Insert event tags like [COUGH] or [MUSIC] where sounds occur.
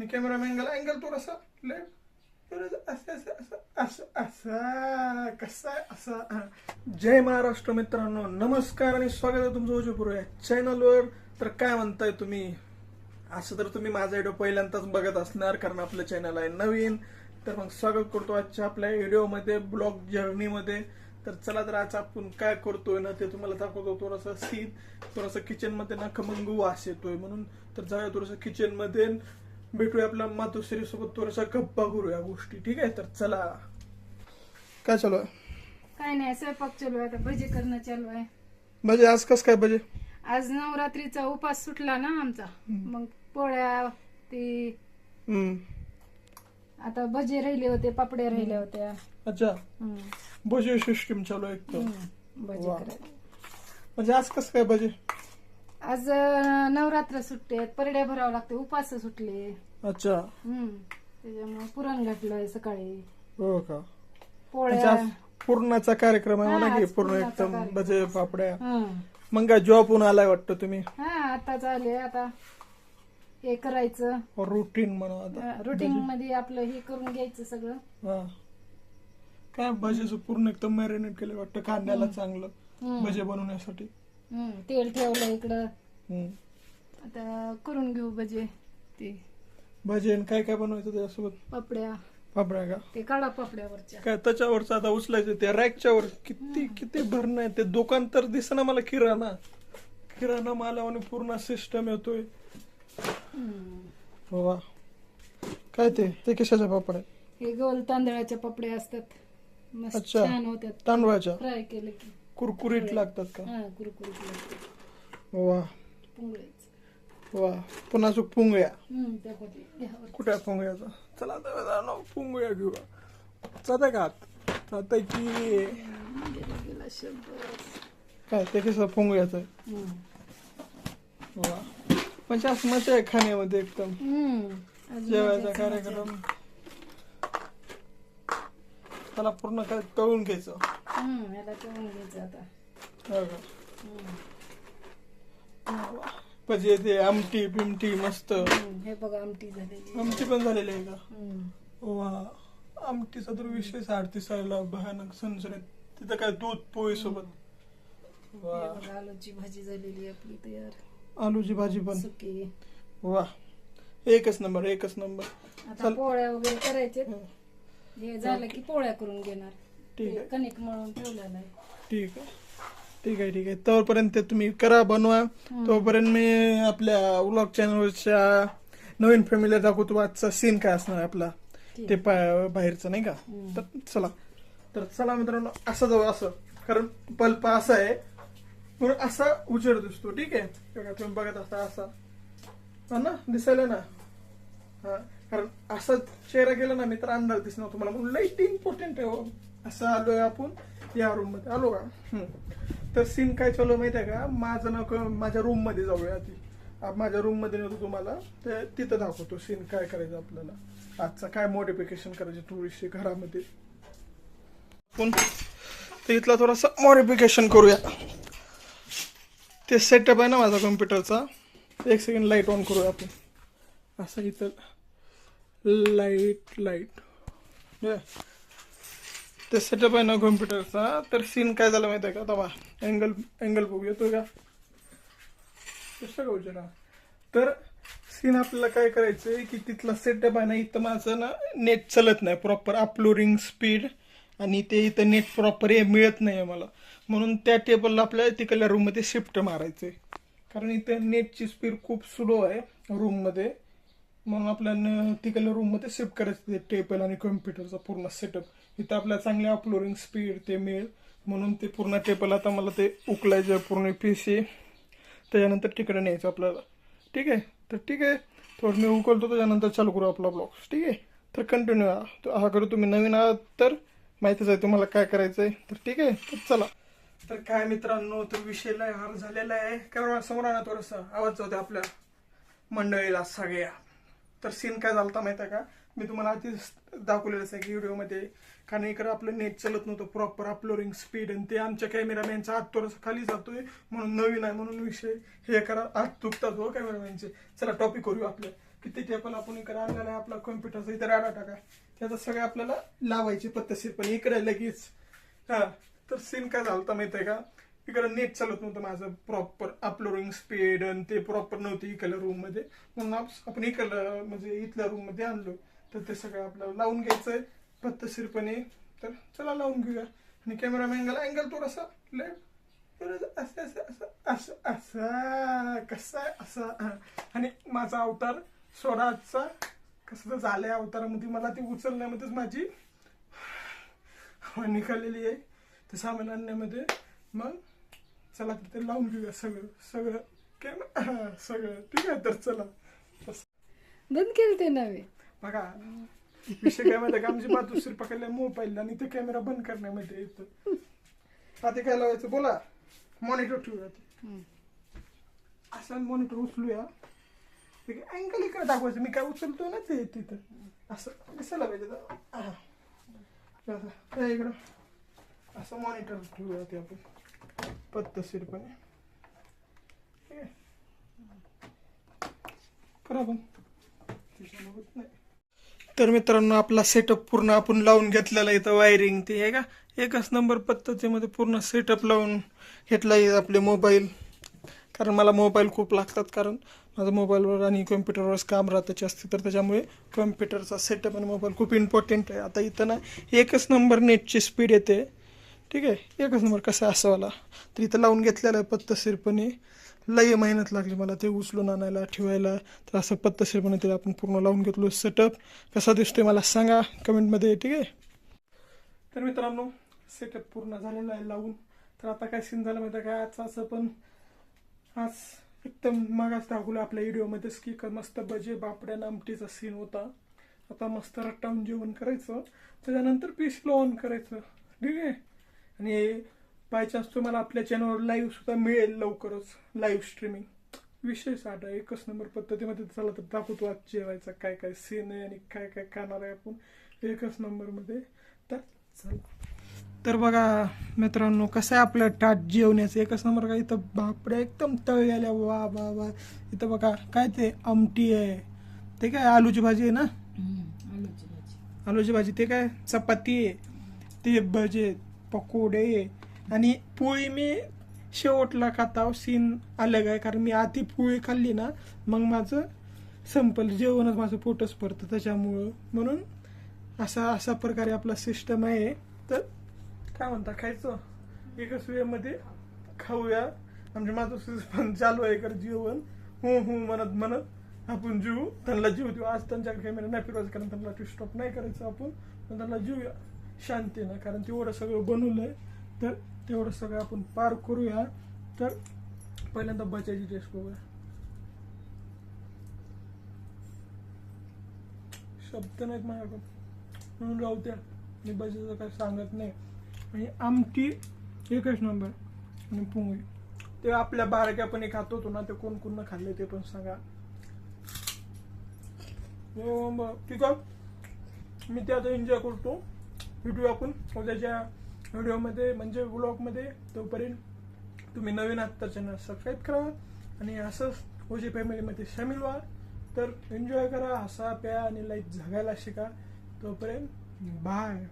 आणि कॅमेरामॅन गेला अँगल थोडासा लेफ्ट असं असं असं असं असा कसा असा जय महाराष्ट्र मित्रांनो नमस्कार आणि स्वागत आहे तुमचं उजयपूर या चॅनलवर तर काय म्हणताय तुम्ही? असं तर तुम्ही माझा व्हिडिओ पहिल्यांदाच बघत असणार कारण आपलं चॅनल आहे नवीन. तर मग स्वागत करतो आजच्या आपल्या व्हिडिओमध्ये ब्लॉग जर्नीमध्ये तर चला तर आज आपण काय करतोय ना ते तुम्हाला दाखवतो. थोडासा सीन थोडासा किचनमध्ये ना खमंग वास येतोय म्हणून. तर जाऊया थोडंसं किचनमध्ये भेटूया आपल्या मातोश्री सोबत थोडासा गप्पा करूया गोष्टी. ठीक आहे? तर चला. काय चालू आहे? काय नाही स्वयंपाक चालू आहे. आता भजी करणं चालू आहे. म्हणजे आज कस काय पाहिजे आज नवरात्रीचा उपास सुटला ना आमचा. मग पोळ्या ते हम्म. आता भजी राहिले होते पापड्या राहिल्या होत्या. अच्छा. हम्म. भजी सिस्टीम चालू आहे हम्म. भजी वा. करायला. म्हणजे आज कस काय भजी? आज नवरात्र सुट्टे परड्या भरावं लागते उपास सुटले. अच्छा. हम्म त्याच्यामुळे पुरण घातलंय सकाळी. हो का? म्हणजे पोळ्या आज पूर्णाचा कार्यक्रम आहे हा, म्हणा की आज पूर्ण पूर्णाचा एकदम कार्यक्रम. भजे पापड्या. हं. मग काय जॉबहून आलाय वाटतं तुम्ही? हा आता झाले आता हे करायचं. रुटीन म्हणा आता. रुटीन मध्ये आपलं हे करून घ्यायचं सगळं. हा. काय भजीचं पूर्ण एकदम मॅरिनेट केलं वाटतं कांद्याला चांगलं. हम्म. भजे बनवण्यासाठी. हम्म, तेल ठेवलं इकडं. हम्म. आता करून घेऊ भजे ते. भजे आणि काय काय बनवायचं त्याच्यासोबत? पापड्या. पापड्या का? ते काढा पापड्यावरच्या. काय त्याच्यावरचं आता उचलायचं त्या रॅकच्या वर किती किती भरणं आहे ते दुकान तर दिसना मला किराणा. किराणा मालावाने पूर्ण सिस्टम येतोय. हम्म. वा. काय ते? ते कशाच्या पापड आहे हे गोल तांदळाच्या पापड्या असतात. मस्त अच्छा. छान तांदळाच्या? फ्राय केलं की. कुरकुरीत लागतात का? हा कुरकुरीत लागतात. वा. पुंगळीच. वा. पुन्हा हम्म त्या पोटी घ्यावर. कुठे आहे पुंगयाचा चला आता मित्रांनो पुंगया घेऊया जाते का? आत जाते की गेला गेला शब्द काय ते कसं आहे? हम्म. वा. म्हणजे असं मजा आहे खाण्यामध्ये एकदम. हम्म. अजून जेवायचा कार्यक्रम. त्याला पूर्ण काय तळून घ्यायचं. हम्म, याला तळून घ्यायचं आता. हो का? हम्म. म्हणजे ते आमटी बिमटी मस्त. हम्म, हे बघा आमटी झालेली आमटी पण झालेली आहे का? हम्म. वा. आमटीचा तर विशेष आरती सायला भयानक सणसणीत तिथं काय दूध पोळी सोबत? वा. बघा आलूची भाजी झालेली आपली तयार. आलूची भाजी पण. सुकी. वा. एकच नंबर एकच नंबर. आता चल. पोळ्या वगैरे करायचे हे झालं की पोळ्या करून घेणार. ठीक आहे. कणिक ठेवलेलं आहे. ठीक आहे. ठीक आहे ठीक आहे. तोपर्यंत ते तुम्ही करा बनवा. तोपर्यंत मी आपल्या व्लॉग चॅनलवरच्या नवीन फॅमिलीला दाखवतो आजचा सीन काय असणार आहे आपला. ते पा- बाहेरचं नाही का. तर चला. तर चला मित्रांनो असं जाऊ असं. कारण पल्प असा आहे. म्हणून असा उजेड दिसतो ठीक आहे? बघा तुम्ही बघत असता असा. हा ना? दिसायला ना? हा. कारण असा चेहरा गेला ना मी तर अंदाज दिसणार तुम्हाला म्हणून लाइट इम्पॉर्टंट आहे हो. असं आलोय आपण या रूममध्ये. आलो का? तर सीन काय चालू माहिती आहे का? माझं नाव क- माझ्या रूममध्ये जाऊया आधी. माझ्या रूममध्ये नव्हतो तुम्हाला. ते तिथं दाखवतो सीन काय करायचं आपल्याला. आजचा काय मॉडिफिकेशन करायचं थोडीशी घरामध्ये. पण तर इथला थोडासा मॉडिफिकेशन करूया. ते सेटअप आहे ना माझा कम्प्युटरचा एक सेकंड लाइट ऑन करूया आपण. असं इथं लाइट लाइट. ते सेटअप आहे ना कॉम्प्युटरचा तर सीन काय झालं माहिती आहे का? तवा अँगल अँगल बघू येतोय का कसं का उजेडा तर सीन आपल्याला काय करायचंय की तिथला सेटअप आहे ना इथं माझं ना नेट चलत नाही. प्रॉपर अपलोडिंग स्पीड आणि ते इथं नेट प्रॉपर हे मिळत नाही आहे मला. म्हणून त्या टेबलला आपल्याला तिकडल्या रूममध्ये शिफ्ट मारायचं आहे कारण इथं नेटची स्पीड खूप स्लो आहे रूममध्ये म्हणून आपल्याला तिकडल्या रूममध्ये शिफ्ट करायचं ते टेबल आणि कम्प्युटरचा पूर्ण सेटअप इथं आपल्याला चांगले अपलोडिंग स्पीड ते मिळेल. म्हणून ते पूर्ण टेबल आता मला ते उकलायचं पूर्ण पी सी त्याच्यानंतर तिकडे न्यायचं आपल्याला. ठीक आहे? तर ठीक आहे. थोडं मी उकलतो त्याच्यानंतर चालू करू आपला ब्लॉग ठीक आहे? तर कंटिन्यू हा. करू तुम्ही नवीन आहात तर माहितीच आहे तुम्हाला काय करायचं आहे तर ठीक आहे? तर चला. तर काय मित्रांनो तर विषय लय हार झालेला आहे. कारण समोर आणा थोडंसं. आवाज जाऊ द्या आपल्या मंडळीला सगळ्या. तर सीन काय झाला होता माहिती आहे का? मी तुम्हाला आधीच दाखवलेलंच आहे की व्हिडिओमध्ये कारण इकडे आपलं नेट चलत नव्हतं प्रॉपर अपलोडिंग स्पीड आणि ते आमच्या कॅमेरामॅनचा हात थोडंसं खाली जातोय म्हणून नवीन आहे म्हणून विषय हे करा हात दुखतात हो कॅमेरामॅनचे चला टॉपिक करू आपल्या किती टेबल आपण इकडे आणलेला आहे आपला कॉम्प्युटरचा इथे राडा टाका. त्याचं सगळं आपल्याला लावायचे पद्धतशीरपणे इकडे लगेच. हा तर सीन काय झालं होतं आहे का? इकडे नेट चालत नव्हतं माझं प्रॉपर अपलोडिंग स्पीड आणि ते प्रॉपर नव्हते इकडल्या रूममध्ये. म्हणून आपण इकडलं म्हणजे इथल्या रूममध्ये आणलो तर ते सगळं आपल्याला लावून घ्यायचंय. पद्धतशीरपणे तर चला लावून घेऊया. आणि कॅमेरामॅनला अँगल थोडासा लेफ्ट असं असं असं असं कसा असा. आणि माझा अवतार स्वराजचा कसं तर झालंय अवतारामध्ये मला ते उचलण्यामध्येच माझी निघालेली आहे. ते सामान आणण्यामध्ये. मग चला तर ते लावून घेऊया सगळं सगळं. कॅमेरा [LAUGHS] सगळं. ठीक आहे तर चला. बंद केलं ते नव्हे. बघा विषय काय माहिती का? आमची बाजू पकडल्या मोबाईल आणि ते कॅमेरा बंद करण्यामध्ये येतो. आता काय लावायचं? बोला. मॉनिटर ठेवूया. असं मॉनिटर उचलूया. अँगल इकडे दाखवायचं? मी काय उचलतो ना ते तिथं? असं. कसं लावायचं इकडं. असं मॉनिटर ठेवूया ते आपण. पद्धतशीरपणे ठीक आहे? करा पण. त्याच्यानं नाही. तर मित्रांनो आपला सेटअप पूर्ण आपण लावून घेतलेला इथं वायरिंग ते आहे का? एकच नंबर पद्धतीमध्ये पूर्ण सेटअप लावून घेतला आहे आपले मोबाईल कारण मला मोबाईल खूप लागतात. कारण माझं मोबाईलवर आणि कॉम्प्युटरवरच काम राहतं जास्त. तर त्याच्यामुळे कॉम्प्युटरचा सेटअप आणि मोबाईल खूप इम्पॉर्टंट आहे. आता इथं ना एकच नंबर नेटची स्पीड येते. ठीक आहे? एकच नंबर कसा असावाला तर इथं लावून घेतलेला आहे लई मेहनत लागली मला ते उचलून आणायला ठेवायला. तर असं पद्धतशीरपणे तिला आपण पूर्ण लावून घेतलो सेटअप कसा दिसतोय मला सांगा कमेंटमध्ये ठीक आहे? तर मित्रांनो सेटअप पूर्ण झालेला आहे लावून. तर आता काय सीन झालं माहिती काय आजचं असं पण आज एकदम मागास दाखवलं आपल्या व्हिडिओमध्येच की मस्त भजे बापड्या नामटीचा सीन होता. आता मस्त रट्टावून जेवण करायचं. त्याच्यानंतर पीसला ऑन करायचं. ठीक आहे? आणि बाय चान्स तुम्हाला आपल्या चॅनलवर लाईव्ह सुद्धा मिळेल लवकरच. लाईव्ह स्ट्रीमिंग विषय साधा एकच नंबर पद्धतीमध्ये चला तर दाखवतो आज जेवायचा काय काय सीन आहे आणि काय काय खाणार आहे आपण. एकच नंबरमध्ये तर चला. तर बघा मित्रांनो कसं आहे आपलं टाट जेवण्याचं? एकच नंबर का? इथं बापड्या एकदम तळलेल्या वा वा वा. इथं बघा काय ते आमटी आहे. ते काय आलूची भाजी आहे ना? आलूची भाजी. आलूची भाजी ते काय? चपाती आहे. ते भजे. पकोडे. आणि पोळी मी शेवटला खाताव सीन हो, अलग आहे. कारण मी आधी पोळी खाल्ली ना मग माझं संपल. जेवणच माझं पोटच पडतं त्याच्यामुळं. म्हणून असा असा प्रकारे आपला सिस्टम आहे. तर काय म्हणता खायचं? एकच वेळेमध्ये खाऊया. म्हणजे माझं पण चालू आहे कर जेवण. हो हो म्हणत म्हणत आपण जीव त्यांना जीव देऊ आज त्यांच्याकडे कॅमेरा नाही फिरवायचं कारण त्यांना स्टॉप नाही करायचं आपण. पण त्यांना जीवया शांतीनं कारण तेवढं सगळं बनवलंय तर तेवढं सगळं आपण पार करूया. तर पहिल्यांदा बचायची टेस्ट बघूया. शब्द नाहीत माझ्याकडं. म्हणून राहू द्या. मी बचायचं काय सांगत नाही. आणि आमटी एकच नंबर. आणि पोंगळी. ते आपल्या बारक्या पण एक खात होतो ना ते कोण कोण खाल्ले ते पण सांगा. हो मग ठीक आहे? मी ते आता एन्जॉय करतो. भेटू आपण उद्याच्या व्हिडिओमध्ये म्हणजे व्लॉगमध्ये तोपर्यंत तुम्ही नवीन आहात तर चॅनल सबस्क्राईब करा आणि असंच ओजी फॅमिलीमध्ये सामील व्हा. तर एन्जॉय करा हसा प्या आणि लाईफ जगायला शिका. तोपर्यंत बाय